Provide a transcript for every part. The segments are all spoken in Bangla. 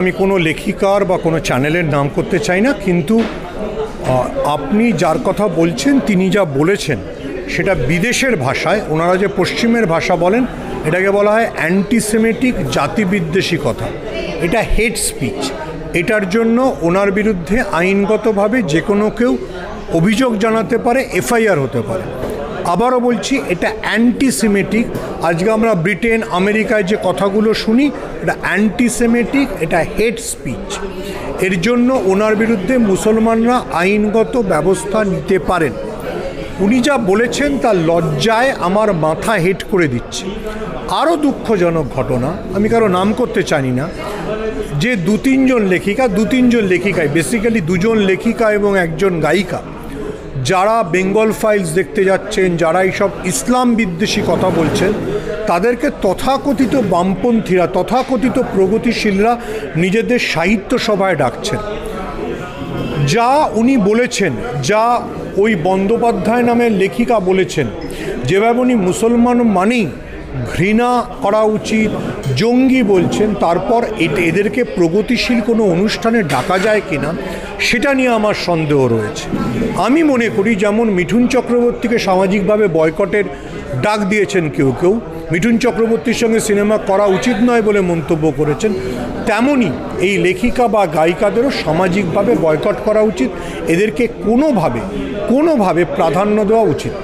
আমি কোনো লেখিকার বা কোনো চ্যানেলের নাম করতে চাই না, কিন্তু আপনি যার কথা বলছেন, তিনি যা বলেছেন, সেটা বিদেশের ভাষায়, ওনারা যে পশ্চিমের ভাষা বলেন, এটাকে বলা হয় অ্যান্টিসেমেটিক জাতিবিদ্বেষী কথা এটা হেড স্পিচ। এটার জন্য ওনার বিরুদ্ধে আইনগতভাবে যে কোনো কেউ অভিযোগ জানাতে পারে, এফআইআর হতে পারে। আবারও বলছি, এটা অ্যান্টিসেমেটিক আজকে আমরা ব্রিটেন, আমেরিকায় যে কথাগুলো শুনি, এটা অ্যান্টিসেমেটিক এটা হেড স্পিচ এর জন্য ওনার বিরুদ্ধে মুসলমানরা আইনগত ব্যবস্থা নিতে পারেন। উনি যা বলেছেন, তার লজ্জায় আমার মাথা হেট করে দিচ্ছে। আরও দুঃখজনক ঘটনা, আমি কারও নাম করতে চাই না। যে দু তিনজন লেখিকা দু তিনজন লেখিকায় বেসিক্যালি দুজন লেখিকা এবং একজন গায়িকা। যারা বেঙ্গল ফাইলস দেখতে যাচ্ছেন, যারা এইসব ইসলাম বিদ্বেষী কথা বলছেন, তাদেরকে তথাকথিত বামপন্থীরা, তথাকথিত প্রগতিশীলরা নিজেদের সাহিত্য সভায় ডাকছেন। যা উনি বলেছেন, যা ওই বন্দ্যোপাধ্যায় নামের লেখিকা বলেছেন, যেভাবে উনি মুসলমান মানেই ঘৃণা করা উচিত, জঙ্গি বলছেন, তারপর এদেরকে প্রগতিশীল কোনো অনুষ্ঠানে ডাকা যায় কিনা, সেটা নিয়ে আমার সন্দেহ রয়েছে আমি মনে করি যেমন মিঠুন চক্রবর্তীকে সামাজিকভাবে বয়কটের ডাক দিয়েছেন কেউ কেউ, মিঠুন চক্রবর্তীর সঙ্গে সিনেমা করা উচিত নয় বলে মন্তব্য করেছেন তেমনই এই লেখিকা বা গায়িকাদেরও সামাজিকভাবে বয়কট করা উচিত, এদেরকে কোনোভাবে কোনোভাবে প্রাধান্য দেওয়া উচিত।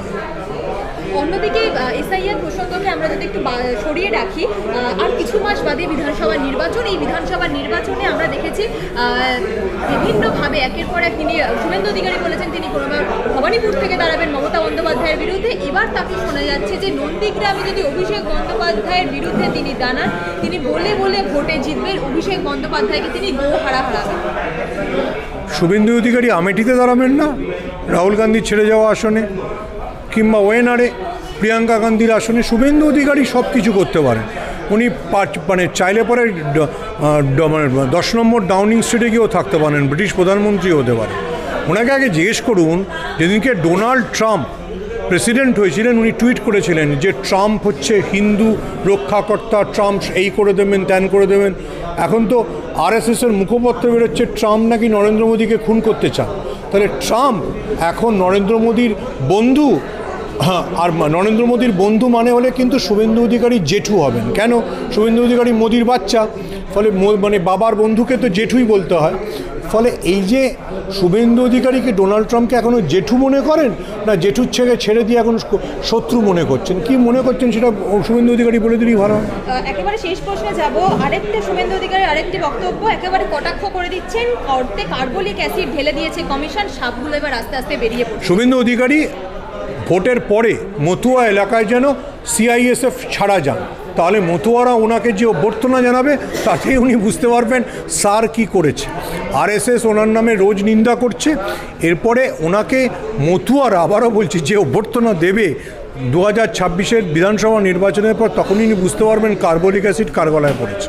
অন্যদিকে এসআইআর প্রসঙ্গকে আমরা যদি একটু সরিয়ে রাখি আর কিছু মাস বাদে বিধানসভা নির্বাচন, এই বিধানসভা নির্বাচনে আমরা দেখেছি বিভিন্নভাবে একের পর এক তিনি শুভেন্দু অধিকারী বলেছেন তিনি কোনোবার ভবানীপুর থেকে দাঁড়াবেন মমতা বন্দ্যোপাধ্যায়ের বিরুদ্ধে। এবার তাকে শোনা যাচ্ছে যে নন্দীগ্রামে যদি অভিষেক বন্দ্যোপাধ্যায়ের বিরুদ্ধে তিনি দাঁড়ান, তিনি বলে বলে ভোটে জিতবেন, অভিষেক বন্দ্যোপাধ্যায়কে তিনি গো হারা হারাবেন। শুভেন্দু অধিকারী আমেঠিতে দাঁড়াবেন না? রাহুল গান্ধী ছেড়ে যাওয়া আসনে, কিংবা ওয়েনারে প্রিয়াঙ্কা গান্ধীর আসনে শুভেন্দু অধিকারী সব কিছু করতে পারেন। উনি মানে চাইলে পরে মানে দশ নম্বর ডাউনিং স্ট্রিটে গিয়েও থাকতে পারেন, ব্রিটিশ প্রধানমন্ত্রী হতে পারেন ওনাকে আগে জিজ্ঞেস করুন, যেদিনকে ডোনাল্ড ট্রাম্প প্রেসিডেন্ট হয়েছিলেন, উনি টুইট করেছিলেন যে ট্রাম্প হচ্ছে হিন্দু রক্ষাকর্তা, ট্রাম্প এই করে দেবেন, ত্যান করে দেবেন। এখন তো আরএসএসের মুখপত্র বেরোচ্ছে, ট্রাম্প নাকি নরেন্দ্র মোদীকে খুন করতে চান। তাহলে ট্রাম্প এখন নরেন্দ্র মোদীর বন্ধু হ্যাঁ আর নরেন্দ্র মোদীর বন্ধু মানে হলে কিন্তু শুভেন্দু অধিকারী জেঠু হবেন। কেন? শুভেন্দু অধিকারী মোদির বাচ্চা। ফলে মানে বাবার বন্ধুকে তো জেঠুই বলতে হয়। ফলে এই যে শুভেন্দু অধিকারীকে ডোনাল্ড ট্রাম্পকে এখনও জেঠু মনে করেন? না জেঠুর ছেড়ে ছেড়ে দিয়ে এখন শত্রু মনে করছেন? কি মনে করছেন সেটা শুভেন্দু অধিকারী বলে দিলেই ভালো হয়। একেবারে শেষ প্রশ্নে যাব। আরেকটা শুভেন্দু অধিকারীর আরেকটি বক্তব্য একেবারে কটাক্ষ করে দিচ্ছেন। অর্ধে কার্বলিক অ্যাসিড ঢেলে দিয়েছে কমিশন। সাপগুলো এবার আস্তে আস্তে বেরিয়ে শুভেন্দু অধিকারী ভোটের পরে মতুয়া এলাকায় যেন সিআইএসএফ ছাড়া যান। তাহলে মতুয়ারা ওনাকে যে অভ্যর্থনা জানাবে, তাতেই উনি বুঝতে পারবেন স্যার কি করেছে। আরএসএস ওনার নামে রোজ নিন্দা করছে। এরপরে ওনাকে মতুয়ারা আবারও বলছি, যে অভ্যর্থনা দেবে, দু হাজার ছাব্বিশের বিধানসভা নির্বাচনের পর তখনই উনি বুঝতে পারবেন কার্বলিক অ্যাসিড কার গলায় পড়েছে।